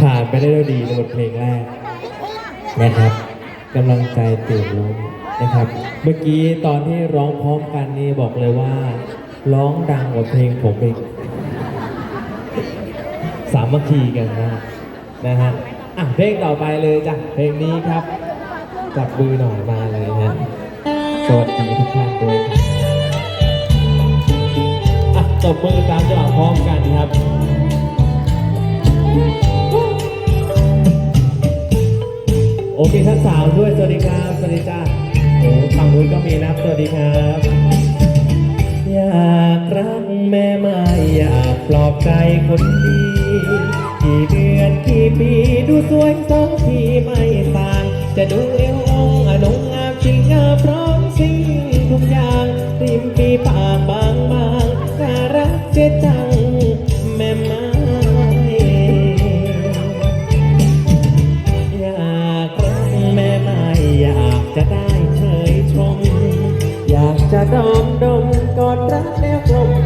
ผ่านไปได้ด้วยดีในบทเพลงแรกนะครับกำลังใจตื่นรู้นะครับ เมื่อกี้ตอนที่ร้องพร้อมกันนี่บอกเลยว่า ร้องดังกว่าเพลงผมเองสามัคคีกันมากนะฮะอะเพลงต่อไปเลยจ้ะเพลงนี้ครับจับมือหน่อยมาเลยฮะสวัสดีทุกท่านด้วยครับอะตบมือตามจังหวะพร้อมกันครับ โอเคท่านสาวด้วย สวัสดีครับ สวัสดีจ้าโอ้ฝั่งนู้นก็มีนะครับ สวัสดีครับ อยากรักแม่ไม่อยากปลอบใจคนดีกี่เดือนกี่ปีดูสวยสองทีไม่ต่าง จะดูเอวองอนงงามจริงงามพร้อมสิ่งทุกอย่างริมปีปากบางบางน่ารักเจ๊จัง ดมดมกอดรักแล้วกลม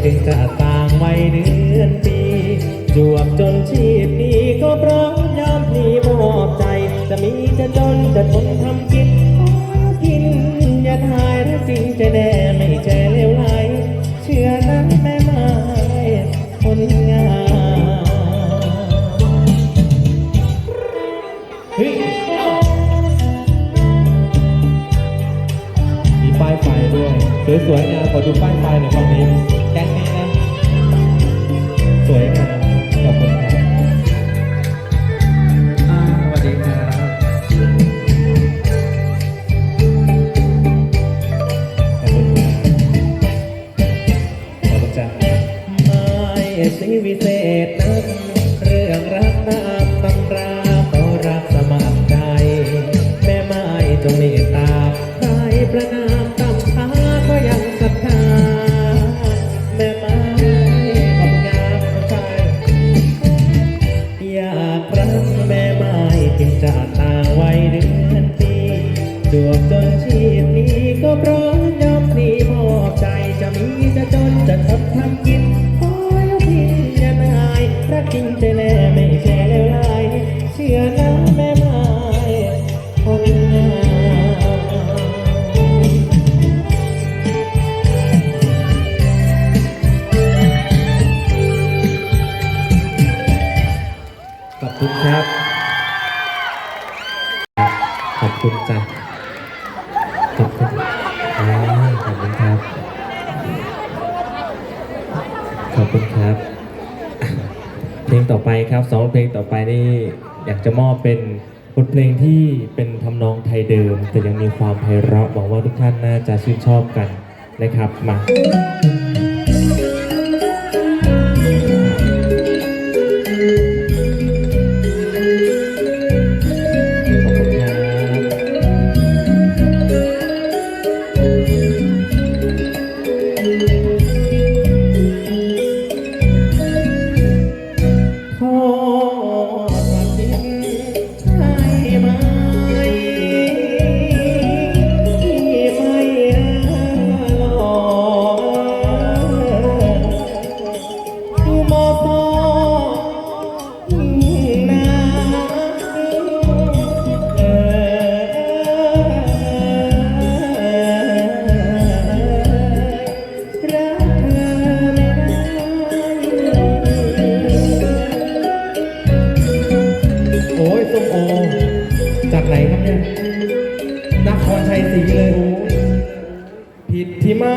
ไม้จึงจะต่างไว้เดือนปีจวบจนชีพนี้ก็พร้อมยอมพลีมอบใจ จะมีจะจนจะทนทำกินขอกินอย่าทายรักจริงจะแน่ไม่ใจเลวไหลเชื่อนั้นแม่ไม้คนงามเฮ้ยมีป้ายไฟด้วยสวยๆงามขอดูป้ายไฟหน่อยฝั่งนี้ คุณจ้ะขอบคุณอ่าขอบคุณครับ ขอบคุณครับ เพลงต่อไปครับสองเพลงต่อไปนี่อยากจะมอบเป็นบทเพลงที่เป็นทำนองไทยเดิม แต่ยังมีความไพเราะหวังว่าทุกท่านน่าจะชื่นชอบกันนะครับมา ที่ไม้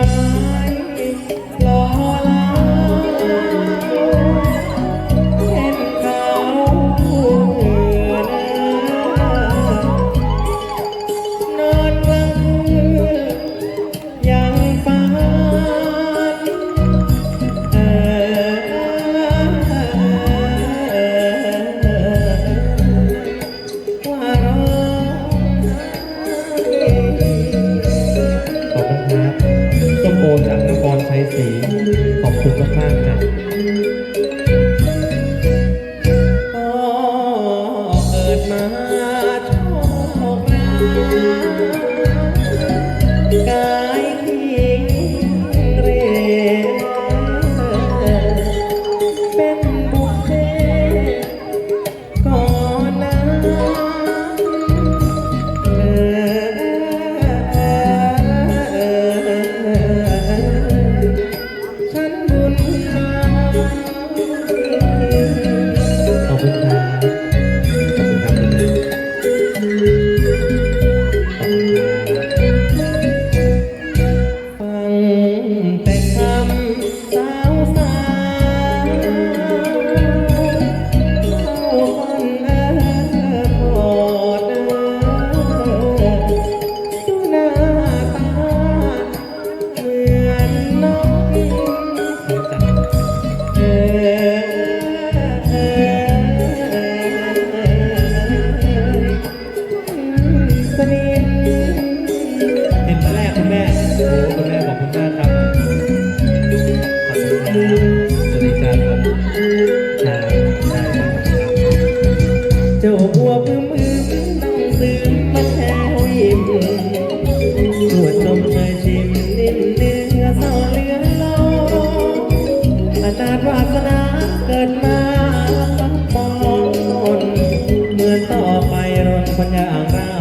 นต่อไปรนคนอย่างเรา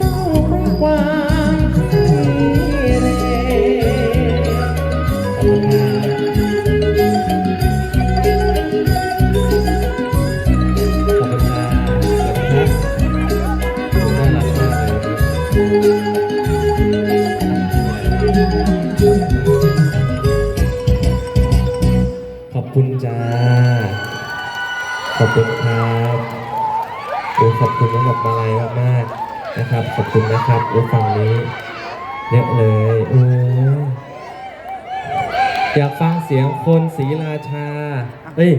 ต้องรักความที่เรขอบคุณจ้าขอบคุณครับ โอ้ขอบคุณสำหรับมาลัยมากๆนะครับ ขอบคุณนะครับโอ้ฝั่งนี้เยอะเลยโอ้ยอยากฟังเสียงคนศรีราชาเฮ้ย